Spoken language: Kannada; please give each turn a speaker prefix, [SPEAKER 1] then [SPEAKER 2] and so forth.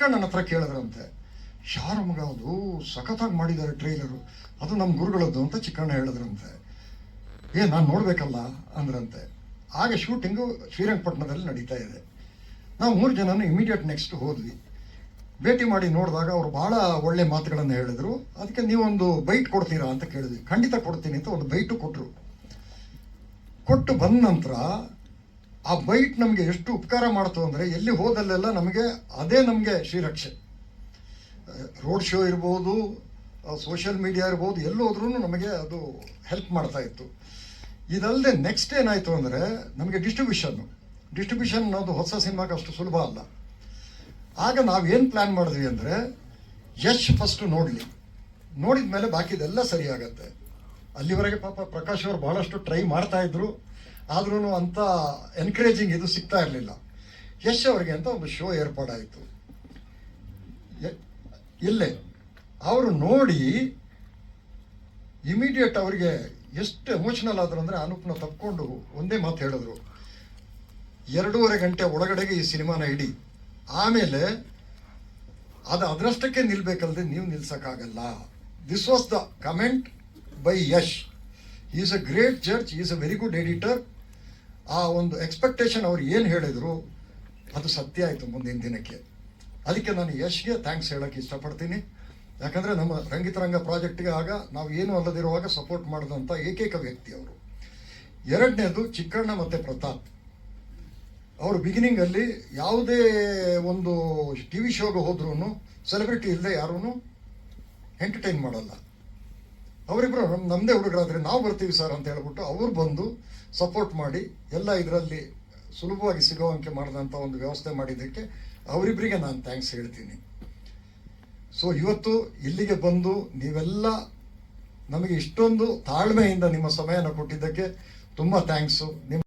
[SPEAKER 1] ನನ್ನ ಹತ್ರ ಕೇಳಿದ್ರಂತೆ. ಯಾರ ಮಗ ಅದು? ಸಖತ್ತಾಗಿ ಮಾಡಿದ್ದಾರೆ ಟ್ರೈಲರು. ಅದು ನಮ್ಮ ಗುರುಗಳದ್ದು ಅಂತ ಚಿಕ್ಕಣ್ಣ ಹೇಳಿದ್ರಂತೆ. ಏ, ನಾನು ನೋಡಬೇಕಲ್ಲ? ಅಂದ್ರಂತೆ. ಆಗ ಶೂಟಿಂಗು ಶ್ರೀರಂಗಪಟ್ಟಣದಲ್ಲಿ ನಡೀತಾ ಇದೆ. ನಾವು ಮೂರು ಜನನು ಇಮಿಡಿಯೇಟ್ ನೆಕ್ಸ್ಟ್ ಹೋದ್ವಿ. ಭೇಟಿ ಮಾಡಿ ನೋಡಿದಾಗ ಅವರು ಭಾಳ ಒಳ್ಳೆ ಮಾತುಗಳನ್ನು ಹೇಳಿದರು. ಅದಕ್ಕೆ ನೀವೊಂದು ಬೈಟ್ ಕೊಡ್ತೀರಾ ಅಂತ ಕೇಳಿದ್ವಿ. ಖಂಡಿತ ಕೊಡ್ತೀನಿ ಅಂತ ಒಂದು ಬೈಟು ಕೊಟ್ಟರು ಕೊಟ್ಟು ಬಂದ ನಂತರ ಆ ಬೈಟ್ ನಮಗೆ ಎಷ್ಟು ಉಪಕಾರ ಮಾಡ್ತು ಅಂದರೆ ಎಲ್ಲಿ ಹೋದಲ್ಲೆಲ್ಲ ನಮಗೆ ಅದೇ ನಮಗೆ ಶ್ರೀರಕ್ಷೆ. ರೋಡ್ ಶೋ ಇರ್ಬೋದು ಸೋಷಿಯಲ್ ಮೀಡಿಯಾ ಇರ್ಬೋದು ಎಲ್ಲೋದ್ರೂ ನಮಗೆ ಅದು ಹೆಲ್ಪ್ ಮಾಡ್ತಾ ಇತ್ತು. ಇದಲ್ಲದೆ ನೆಕ್ಸ್ಟ್ ಏನಾಯಿತು ಅಂದರೆ ನಮಗೆ ಡಿಸ್ಟ್ರಿಬ್ಯೂಷನ್ನು ಡಿಸ್ಟ್ರಿಬ್ಯೂಷನ್ ಅನ್ನೋದು ಹೊಸ ಸಿನಿಮಾಗೆ ಅಷ್ಟು ಸುಲಭ ಅಲ್ಲ. ಆಗ ನಾವೇನು ಪ್ಲ್ಯಾನ್ ಮಾಡಿದ್ವಿ ಅಂದರೆ ಯಶ್ ಫಸ್ಟು ನೋಡಲಿ. ನೋಡಿದ ಮೇಲೆ ಬಾಕಿದೆಲ್ಲ ಸರಿಯಾಗತ್ತೆ. ಅಲ್ಲಿವರೆಗೆ ಪಾಪ ಪ್ರಕಾಶ್ ಅವರು ಬಹಳಷ್ಟು ಟ್ರೈ ಮಾಡ್ತಾ ಇದ್ರು. ಆದ್ರೂ ಅಂತ ಎನ್ಕರೇಜಿಂಗ್ ಇದು ಸಿಗ್ತಾ ಇರಲಿಲ್ಲ. ಯಶ್ ಅವರಿಗೆ ಅಂತ ಒಂದು ಶೋ ಏರ್ಪಾಡಾಯಿತು. ಇಲ್ಲೇ. ಅವರು ನೋಡಿ ಇಮಿಡಿಯೇಟ್ ಅವರಿಗೆ ಎಷ್ಟು ಎಮೋಷನಲ್ ಆದ್ರು ಅಂದರೆ ಅನುಪ್ನ ತಪ್ಕೊಂಡು ಒಂದೇ ಮಾತು ಹೇಳಿದ್ರು. ಎರಡೂವರೆ ಗಂಟೆ ಒಳಗಡೆಗೆ ಈ ಸಿನಿಮಾನ ಇಡಿ. ಆಮೇಲೆ ಅದು ಅದರಷ್ಟಕ್ಕೆ ನಿಲ್ಬೇಕಲ್ದೆ ನೀವು ನಿಲ್ಸಕ್ಕಾಗಲ್ಲ. This was the comment by Yash is a great judge is a very good editor ಆ ಒಂದು ಎಕ್ಸ್ಪೆಕ್ಟೇಷನ್ ಅವ್ರು ಏನು ಹೇಳಿದರು, ಅದು ಸತ್ಯ ಆಯಿತು ಮುಂದಿನ ದಿನಕ್ಕೆ. ಅದಕ್ಕೆ ನಾನು ಯಶ್ಗೆ ಥ್ಯಾಂಕ್ಸ್ ಹೇಳೋಕ್ಕೆ ಇಷ್ಟಪಡ್ತೀನಿ. ಯಾಕಂದರೆ ನಮ್ಮ ರಂಗಿತರಂಗ ಪ್ರಾಜೆಕ್ಟ್ಗೆ ಆಗ ನಾವು ಏನು ಅಲ್ಲದಿರುವಾಗ ಸಪೋರ್ಟ್ ಮಾಡಿದಂಥ ಏಕೈಕ ವ್ಯಕ್ತಿ ಅವರು. ಎರಡನೇದು ಚಿಕ್ಕಣ್ಣ ಮತ್ತು ಪ್ರತಾಪ್. ಅವರು ಬಿಗಿನಿಂಗಲ್ಲಿ ಯಾವುದೇ ಒಂದು ಟಿ ವಿ ಶೋಗೆ ಹೋದ್ರೂ ಸೆಲೆಬ್ರಿಟಿ ಇಲ್ಲದೆ ಯಾರೂ ಎಂಟರ್ಟೈನ್ ಮಾಡಲ್ಲ. ಅವರಿಬ್ಬರು ನಮ್ಮ ನಮ್ಮದೇ ಹುಡುಗರಾದರೆ ನಾವು ಬರ್ತೀವಿ ಸರ್ ಅಂತ ಹೇಳ್ಬಿಟ್ಟು ಅವರು ಬಂದು ಸಪೋರ್ಟ್ ಮಾಡಿ ಎಲ್ಲ ಇದರಲ್ಲಿ ಸುಲಭವಾಗಿ ಸಿಗುವಂಕೆ ಮಾಡಿದಂಥ ಒಂದು ವ್ಯವಸ್ಥೆ ಮಾಡಿದ್ದಕ್ಕೆ ಅವರಿಬ್ಬರಿಗೆ ನಾನು ಥ್ಯಾಂಕ್ಸ್ ಹೇಳ್ತೀನಿ. ಸೊ ಇವತ್ತು ಇಲ್ಲಿಗೆ ಬಂದು ನೀವೆಲ್ಲ ನಮಗೆ ಇಷ್ಟೊಂದು ತಾಳ್ಮೆಯಿಂದ ನಿಮ್ಮ ಸಮಯನ ಕೊಟ್ಟಿದ್ದಕ್ಕೆ ತುಂಬ ಥ್ಯಾಂಕ್ಸು ನಿಮ್ಮ